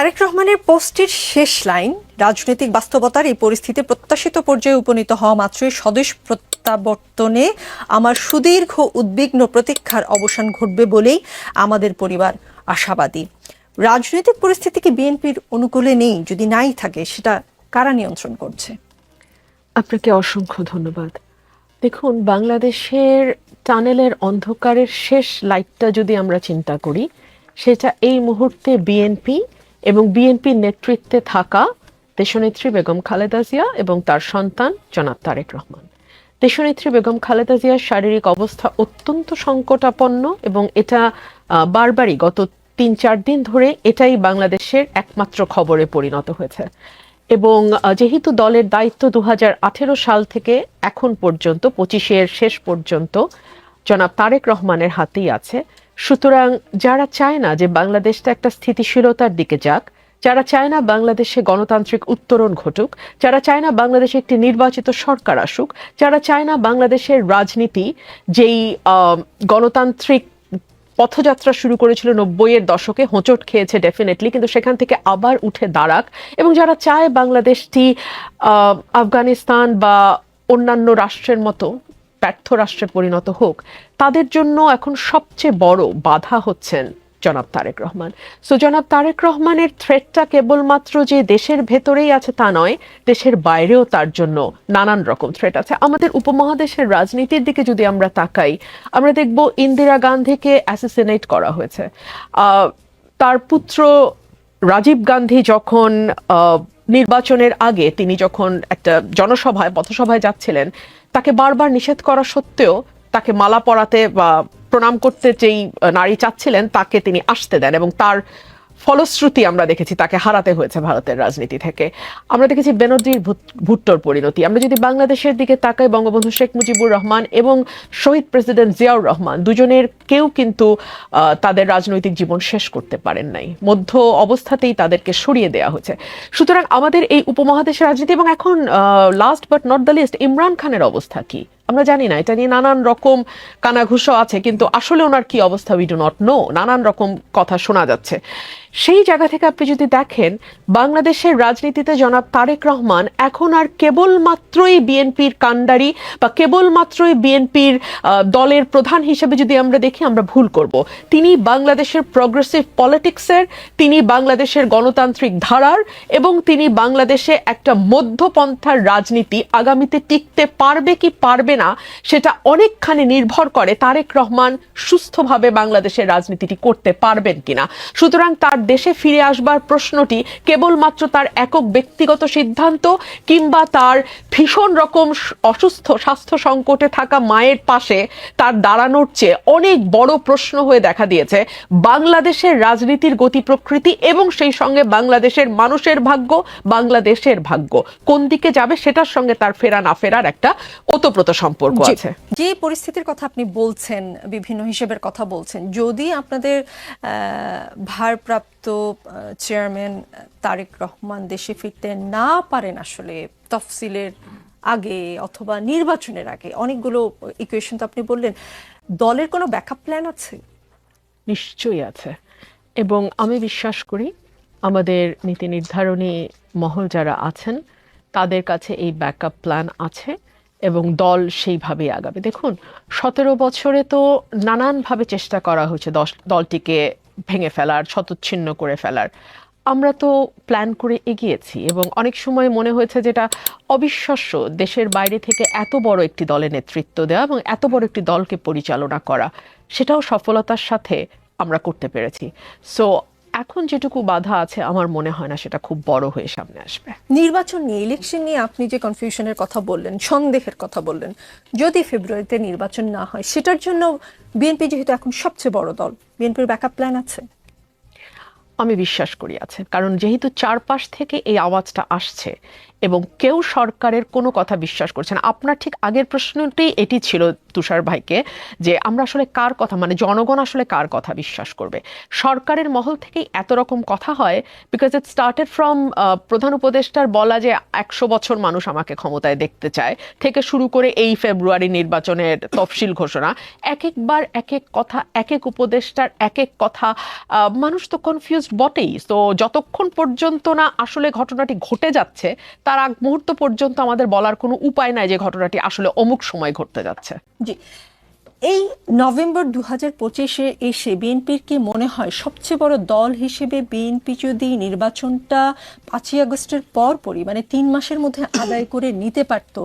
তারেক রহমানের পোস্টের শেষ লাইন, রাজনৈতিক বাস্তবতার এই পরিস্থিতি প্রত্যাশিত পর্যায়ে উপনীত হওয়া মাত্রই স্বদেশ প্রত্যাবর্তনে আমার সুদীর্ঘ উদ্বিগ্ন প্রতীক্ষার অবসান ঘটবে বলেই আমাদের পরিবার আশাবাদী। রাজনৈতিক পরিস্থিতি কি বিএনপির অনুকূলে নেই, যদি নাই থাকে, সেটা কারা নিয়ন্ত্রণ করছে? আপনাকে অসংখ্য ধন্যবাদ। দেখুন, বাংলাদেশের টানেলের অন্ধকারের শেষ লাইটটা যদি আমরা চিন্তা করি, সেটা এই মুহূর্তে বিএনপি এবং বিএনপির নেতৃত্বে থাকা দেশনেত্রী বেগম খালেদা জিয়া এবং তার সন্তান জনাব তারেক রহমান। দেশনেত্রী বেগম খালেদা জিয়ার শারীরিক অবস্থা অত্যন্ত সংকটাপন্ন এবং এটা বারবারই গত তিন চার দিন ধরে এটাই বাংলাদেশের একমাত্র খবরে পরিণত হয়েছে। এবং যেহেতু দলের দায়িত্ব দু হাজার আঠেরো সাল থেকে এখন পর্যন্ত, পঁচিশের শেষ পর্যন্ত জনাব তারেক রহমানের হাতেই আছে সুতরাং যারা চায় না যে বাংলাদেশটা একটা স্থিতিশীলতার দিকে যাক, যারা চায় না বাংলাদেশে গণতান্ত্রিক উত্তরণ ঘটুক, যারা চায় না বাংলাদেশে একটি নির্বাচিত সরকার আসুক, যারা চায় না বাংলাদেশের রাজনীতি যেই গণতান্ত্রিক পথযাত্রা শুরু করেছিল নব্বইয়ের দশকে, হোঁচট খেয়েছে ডেফিনেটলি কিন্তু সেখান থেকে আবার উঠে দাঁড়াক। এবং যারা চায় বাংলাদেশটি আফগানিস্তান বা অন্যান্য রাষ্ট্রের মতো ব্যর্থ রাষ্ট্রে পরিণত হোক, তাদের জন্য এখন সবচেয়ে বড় বাধা হচ্ছেন জনাব তারেক রহমান। সো জনাব তারেক রহমানের থ্রেটটা কেবলমাত্র যে দেশের ভেতরেই আছে তা নয়, দেশের বাইরেও তার জন্য নানান রকম থ্রেট আছে। আমাদের উপমহাদেশের রাজনীতির দিকে যদি আমরা তাকাই, আমরা দেখব ইন্দিরা গান্ধীকে অ্যাসিসিনেট করা হয়েছে। তার পুত্র রাজীব গান্ধী যখন নির্বাচনের আগে তিনি যখন একটা জনসভায়, পথসভায় যাচ্ছিলেন, তাকে বারবার নিষেধ করা সত্ত্বেও তাকে মালা পরাতে বা প্রণাম করতে যেই নারী চাচ্ছিলেন, তাকে তিনি আসতে দেন এবং তার ফলশ্রুতি আমরা দেখেছি, তাকে হারাতে হয়েছে ভারতের রাজনীতি থেকে। আমরা দেখেছি বেনজির ভুট্টোর পরিণতি। আমরা যদি বাংলাদেশের দিকে তাকাই, বঙ্গবন্ধু শেখ মুজিবুর রহমান এবং শহীদ প্রেসিডেন্ট জিয়াউর রহমান, দুজনের কেউ কিন্তু তাদের রাজনৈতিক জীবন শেষ করতে পারেন নাই। মধ্য অবস্থাতেই তাদেরকে সরিয়ে দেওয়া হয়েছে। সুতরাং আমাদের এই উপমহাদেশের রাজনীতি এবং এখন last but not the least Imran খানের অবস্থা কি? আমরা জানি না, এটা নিয়ে নানান রকম কানাঘুষো আছে, কিন্তু আসলে ওনার কি অবস্থা উই ডু নট নো নানান রকম কথা শোনা যাচ্ছে। সেই জায়গা থেকে আপনি যদি দেখেন, বাংলাদেশের রাজনীতিতে জনাব তারেক রহমান এখন আর কেবলমাত্রই বিএনপির কাণ্ডারি বা কেবলমাত্রই বিএনপির দলের প্রধান হিসেবে যদি আমরা দেখি, আমরা ভুল করব। তিনি বাংলাদেশের প্রগ্রেসিভ পলিটিক্সের তিনি বাংলাদেশের গণতান্ত্রিক ধারার এবং তিনি বাংলাদেশে একটা মধ্যপন্থার রাজনীতি আগামীতে টিকতে পারবে কি পারবে না, সেটা অনেকখানি নির্ভর করে তারেক রহমান সুস্থভাবে বাংলাদেশের রাজনীতিটি করতে পারবেন কিনা। সুতরাং তার দেশে ফিরে আসবার প্রশ্নটি কেবলমাত্র তার একক ব্যক্তিগত সিদ্ধান্ত কিংবা তার ভীষণ রকম অসুস্থ স্বাস্থ্য সংকটে থাকা মায়ের পাশে তার দাঁড়ানোর চেয়ে অনেক বড় প্রশ্ন হয়ে দেখা দিয়েছে। বাংলাদেশের রাজনীতির গতি প্রকৃতি এবং সেই সঙ্গে বাংলাদেশের মানুষের ভাগ্য বাংলাদেশের ভাগ্য। কোন দিকে যাবে সেটার সঙ্গে তার ফেরা না ফেরার একটা ওতপ্রোত সম্পর্ক আছে। যে পরিস্থিতির কথা আপনি বলছেন বিভিন্ন হিসেবের কথা বলছেন যদি আপনাদের আহ, ভারপ্রাপ্ত চেয়ারম্যান তারেক রহমান দেশে ফিরতে না পারেন আসলে তফসিলের আগে অথবা নির্বাচনের আগে। অনেকগুলো ইকুয়েশন তো আপনি বললেন। দলের কোনো ব্যাকআপ প্ল্যান আছে? নিশ্চয়ই আছে। এবং আমি বিশ্বাস করি আমাদের নীতি নির্ধারণী মহল যারা আছেন, তাদের কাছে এই ব্যাকআপ প্ল্যান আছে এবং দল সেইভাবেই আগাবে। দেখুন, সতেরো বছরে তো নানানভাবে চেষ্টা করা হয়েছে দশ- দলটিকে ভেঙে ফেলার, শতচ্ছিন্ন করে ফেলার। আমরা তো প্ল্যান করে এগিয়েছি এবং অনেক সময় মনে হয়েছে যেটা অবিশ্বাস্য, দেশের বাইরে থেকে এত বড় একটি দলে নেতৃত্ব দেওয়া এবং এত বড় একটি দলকে পরিচালনা করা। সেটাও সফলতার সাথে আমরা করতে পেরেছি। সো এখন যেটুকু বাধা আছে আমার মনে হয় না সেটা খুব বড় হয়ে সামনে আসবে। নির্বাচন নিয়ে ইলেকশন নিয়ে আপনি যে কনফিউশনের কথা বললেন সন্দেহের কথা বললেন যদি ফেব্রুয়ারিতে নির্বাচন না হয় সেটার জন্য বিএনপি যেহেতু এখন সবচেয়ে বড় দল বিএনপির ব্যাকআপ প্ল্যান আছে? আমি বিশ্বাস করি আছে। কারণ যেহেতু চারপাশ থেকে এই আওয়াজটা আসছে এবং কেউ সরকারের কোনো কথা বিশ্বাস করছে না। আপনার ঠিক আগের প্রশ্নটি এটি ছিল তুষার ভাইকে, যে আমরা আসলে কার কথা মানে জনগণ আসলে কার কথা বিশ্বাস করবে? সরকারের মহল থেকেই এত রকম কথা হয় বিকজ ইট স্টার্টেড ফ্রম প্রধান উপদেষ্টার বলা যে একশো বছর মানুষ আমাকে ক্ষমতায় দেখতে চায়, থেকে শুরু করে এই ফেব্রুয়ারি নির্বাচনের তফসিল ঘোষণা। এক একবার এক এক কথা, এক এক উপদেষ্টার এক এক কথা মানুষ তো কনফিউজড বটেই। তো যতক্ষণ পর্যন্ত না আসলে ঘটনাটি ঘটে যাচ্ছে তার আগ মুহূর্ত পর্যন্ত আমাদের বলার কোনো উপায় নাই যে ঘটনাটি আসলে অমুক সময় ঘটতে যাচ্ছে। জি। এই নভেম্বর দু হাজার পঁচিশে এসে বিএনপির কি মনে হয় সবচেয়ে বড় দল হিসেবে বিএনপি যদি নির্বাচনটা পাঁচই আগস্টের পর পরই মানে তিন মাসের মধ্যে আদায় করে নিতে পারত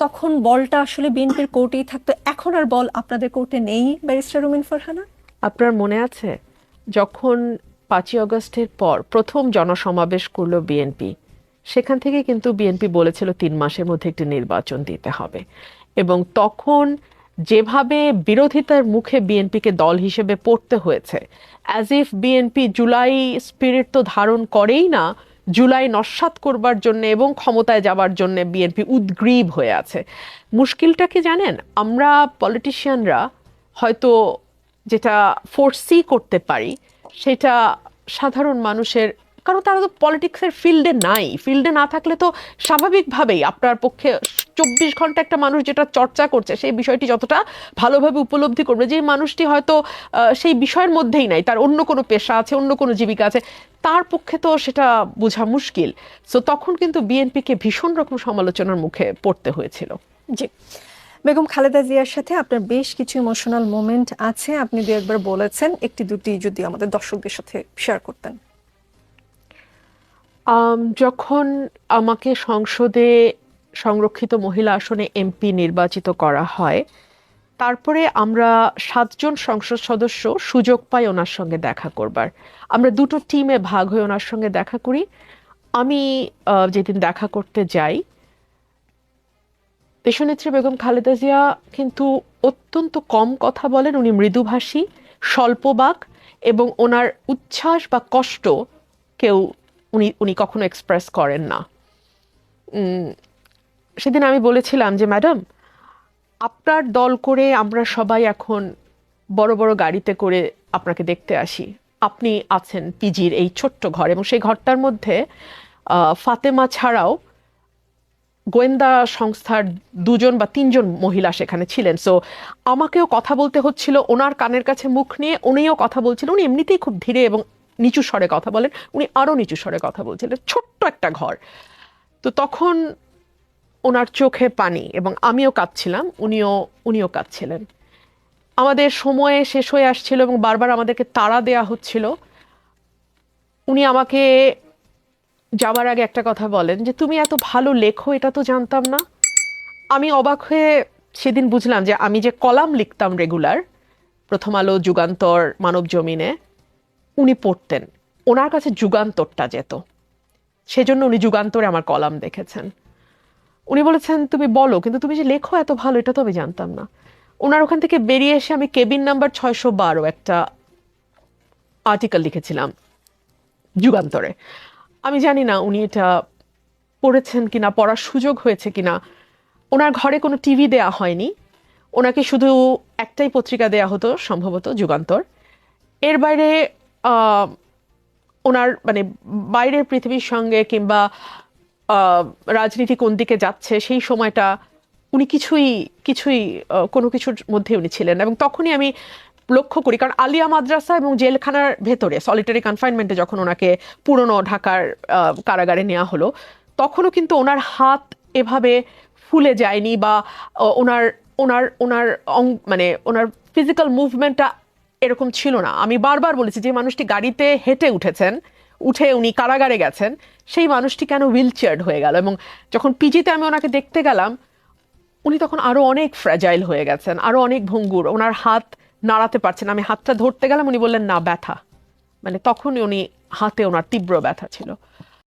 তখন বলটা আসলে বিএনপির কোর্টেই থাকতো। এখন আর বল আপনাদের কোর্টে নেই ব্যারিস্টার রুমিন ফারহানা? আপনার মনে আছে? যখন পাঁচই আগস্টের পর প্রথম জনসমাবেশ করল বিএনপি সেখান থেকে কিন্তু বিএনপি বলেছিল তিন মাসের মধ্যে একটি নির্বাচন দিতে হবে। এবং তখন যেভাবে বিরোধিতার মুখে বিএনপিকে দল হিসেবে পড়তে হয়েছে as if BNP July spirit তো ধারণ করেই না, জুলাই নস্বাত করবার জন্য এবং ক্ষমতায় যাবার জন্য বিএনপি উদ্গ্রীব হয়ে আছে। মুশকিলটা কি জানেন? আমরা পলিটিশিয়ানরা হয়তো যেটা ফোর্সি করতে পারি, সেটা সাধারণ মানুষের কারণ তারা তো পলিটিক্সের ফিল্ডে নাই। ফিল্ডে না থাকলে তো স্বাভাবিকভাবেই আপনার পক্ষে চব্বিশ ঘণ্টা একটা মানুষ যেটা চর্চা করছে, সেই বিষয়টি যতটা ভালোভাবে উপলব্ধি করবে, যে মানুষটি হয়তো সেই বিষয়ের মধ্যেই নাই, তার অন্য কোনো পেশা আছে, অন্য কোনো জীবিকা আছে, তার পক্ষে তো সেটা বোঝা মুশকিল। সো তখন কিন্তু বিএনপিকে ভীষণ রকম সমালোচনার মুখে পড়তে হয়েছিল। জি। বেগম খালেদা জিয়ার সাথে আপনার বেশ কিছু ইমোশনাল মোমেন্ট আছে। আপনি দু একবার বলেছেন, একটি দুটি যদি আমাদের দর্শকদের সাথে শেয়ার করতেন। যখন আমাকে সংসদে সংরক্ষিত মহিলা আসনে এমপি নির্বাচিত করা হয়, তারপরে আমরা সাতজন সংসদ সদস্য সুযোগ পাই ওনার সঙ্গে দেখা করবার। আমরা দুটো টিমে ভাগ হয়ে ওনার সঙ্গে দেখা করি। আমি যেদিন দেখা করতে যাই দেশনেত্রী বেগম খালেদা জিয়া কিন্তু অত্যন্ত কম কথা বলেন। উনি মৃদুভাষী, স্বল্পবাক এবং ওনার উচ্ছ্বাস বা কষ্ট কেউ উনি উনি কখনো এক্সপ্রেস করেন না। সেদিন আমি বলেছিলাম যে ম্যাডাম আপনার দল করে আমরা সবাই এখন বড় বড় গাড়িতে করে আপনাকে দেখতে আসি। আপনি আছেন পিজির এই ছোট্ট ঘর এবং সেই ঘরটার মধ্যে ফাতেমা ছাড়াও গোয়েন্দা সংস্থার দুজন বা তিনজন মহিলা সেখানে ছিলেন। সো আমাকেও কথা বলতে হচ্ছিল, ওনার কানের কাছে মুখ নিয়ে উনিও কথা বলছিলেন উনি এমনিতেই খুব ধীরে এবং নিচু স্বরে কথা বলেন, উনি আরও নিচু স্বরে কথা বলছিলেন, ছোট্ট একটা ঘর। তো তখন ওনার চোখে পানি এবং আমিও কাঁদছিলাম, উনিও উনিও কাঁদছিলেন। আমাদের সময়ে শেষ হয়ে আসছিল এবং বারবার আমাদেরকে তাড়া দেয়া হচ্ছিল। উনি আমাকে যাবার আগে একটা কথা বলেন যে, তুমি এত ভালো লেখো, এটা তো জানতাম না। আমি অবাক হয়ে সেদিন বুঝলাম যে, আমি যে কলাম লিখতাম রেগুলার, প্রথম আলো, যুগান্তর মানব জমিনে উনি পড়তেন। ওনার কাছে যুগান্তরটা যেত। সেজন্য উনি যুগান্তরে আমার কলাম দেখেছেন। উনি বলেছেন, তুমি বলো, কিন্তু তুমি যে লেখো এত ভালো, এটা তো আমি জানতাম না। ওনার ওখান থেকে বেরিয়ে এসে আমি কেবিন নাম্বার ছয়শো বারো একটা আর্টিকেল লিখেছিলাম, যুগান্তরে। আমি জানি না উনি এটা পড়েছেন কিনা, পড়ার সুযোগ হয়েছে কিনা। ওনার ঘরে কোনো টিভি দেয়া হয়নি। ওনাকে শুধু একটাই পত্রিকা দেয়া হতো, সম্ভবত যুগান্তর। এর বাইরে ওনার মানে বাইরের পৃথিবীর সঙ্গে কিংবা রাজনীতি কোন দিকে যাচ্ছে, সেই সময়টা উনি কিছুই কিছুই কোনো কিছুর মধ্যে উনি ছিলেন। এবং তখনই আমি লক্ষ্য করি, কারণ আলিয়া মাদ্রাসা এবং জেলখানার ভেতরে সলিটারি কনফাইনমেন্টে যখন ওনাকে পুরনো ঢাকার কারাগারে নেওয়া হলো, তখনও কিন্তু ওনার হাত এভাবে ফুলে যায়নি বা ওনার ওনার ওনার অং- মানে ওনার ফিজিক্যাল মুভমেন্টটা এরকম ছিল না। আমি বারবার বলেছি, যে মানুষটি গাড়িতে হেঁটে উঠেছেন, উঠে উনি কারাগারে গেছেন, সেই মানুষটি কেন হুইল হয়ে গেল? এবং যখন পিজিতে আমি ওনাকে দেখতে গেলাম, উনি তখন আরও অনেক ফ্র্যাজাইল হয়ে গেছেন, আরও অনেক ভঙ্গুর। ওনার হাত নাড়াতে পারছেন আমি হাতটা ধরতে গেলাম, উনি বললেন, না, ব্যথা। মানে তখনই উনি হাতে ওনার তীব্র ব্যথা ছিল।